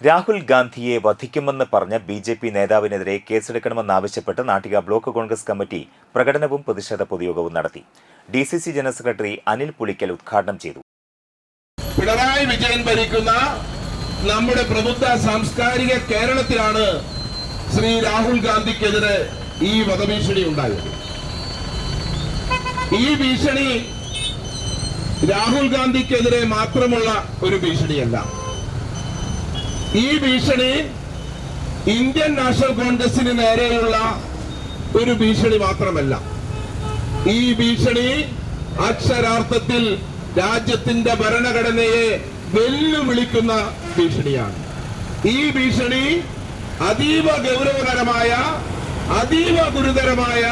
രാഹുൽ ഗാന്ധിയെ വധിക്കുമെന്ന് പറഞ്ഞ ബി ജെ പി നേതാവിനെതിരെ കേസെടുക്കണമെന്നാവശ്യപ്പെട്ട് നാട്ടിക ബ്ലോക്ക് കോൺഗ്രസ് കമ്മിറ്റി പ്രകടനവും പ്രതിഷേധ പൊതുയോഗവും നടത്തി. D C C general secretary Anil Pulikkal ഉദ്ഘാടനം ചെയ്തു. പിണറായി വിജയൻ ഭരിക്കുന്ന നമ്മുടെ പ്രബുദ്ധ സാംസ്കാരിക കേരളത്തിലാണ് ശ്രീ രാഹുൽ ഗാന്ധിക്കെതിരെ ഈ വധഭീഷണി ഉണ്ടായത്. ഈ ഭീഷണി രാഹുൽ ഗാന്ധിക്കെതിരെ മാത്രമുള്ള ഒരു ഭീഷണിയല്ല. ഈ ഭീഷണി ഇന്ത്യൻ നാഷണൽ കോൺഗ്രസിന് നേരെയുള്ള ഒരു ഭീഷണി മാത്രമല്ല. ഈ ഭീഷണി അക്ഷരാർത്ഥത്തിൽ രാജ്യത്തിന്റെ ഭരണഘടനയെ വെല്ലുവിളിക്കുന്ന ഭീഷണിയാണ്. ഈ ഭീഷണി അതീവ ഗൗരവകരമായ അതീവ ഗുരുതരമായ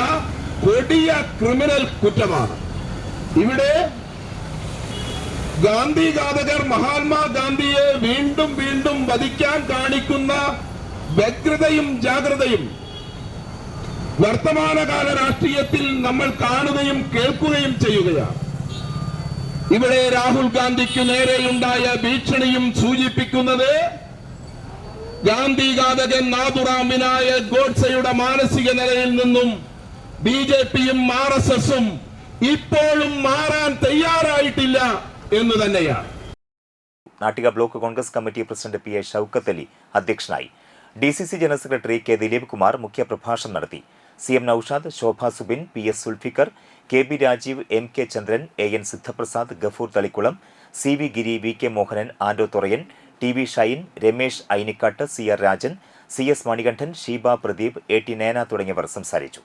കൊടിയ ക്രിമിനൽ കുറ്റമാണ്. ഇവിടെ ഗാന്ധി ഘാതകർ മഹാത്മാഗാന്ധിയെ വീണ്ടും വീണ്ടും വധിക്കാൻ കാണിക്കുന്ന വ്യഗ്രതയും ജാഗ്രതയും വർത്തമാനകാല രാഷ്ട്രീയത്തിൽ നമ്മൾ കാണുകയും കേൾക്കുകയും ചെയ്യുകയാണ്. ഇവിടെ രാഹുൽ ഗാന്ധിക്ക് നേരെയുണ്ടായ ഭീഷണിയും സൂചിപ്പിക്കുന്നത് ഗാന്ധി ഘാതകൻ നാഥുറാം ഗോഡ്സയുടെ മാനസിക നിലയിൽ നിന്നും ബി ജെ പിയും ആർ എസ് എസും ഇപ്പോഴും മാറാൻ തയ്യാറായിട്ടില്ല എന്ന് തന്നെയാണ്. Nattika block Congress committee president P A Shoukath Ali അധ്യക്ഷനായി. D C C general secretary K Dileep Kumar മുഖ്യപ്രഭാഷണം നടത്തി. C M Noushad Shobha Subin P S Sulfikar K B Rajeev M K Chandran A N Sidhaprasad Gafoor Thalikkulam C V Giri V K Mohanan Ando Thurayan T V Shine Ramesh Ainikkattu C R Rajan C S Manikandan Sheeba Pradeep A T Nena തുടങ്ങിയവർ സംസാരിച്ചു.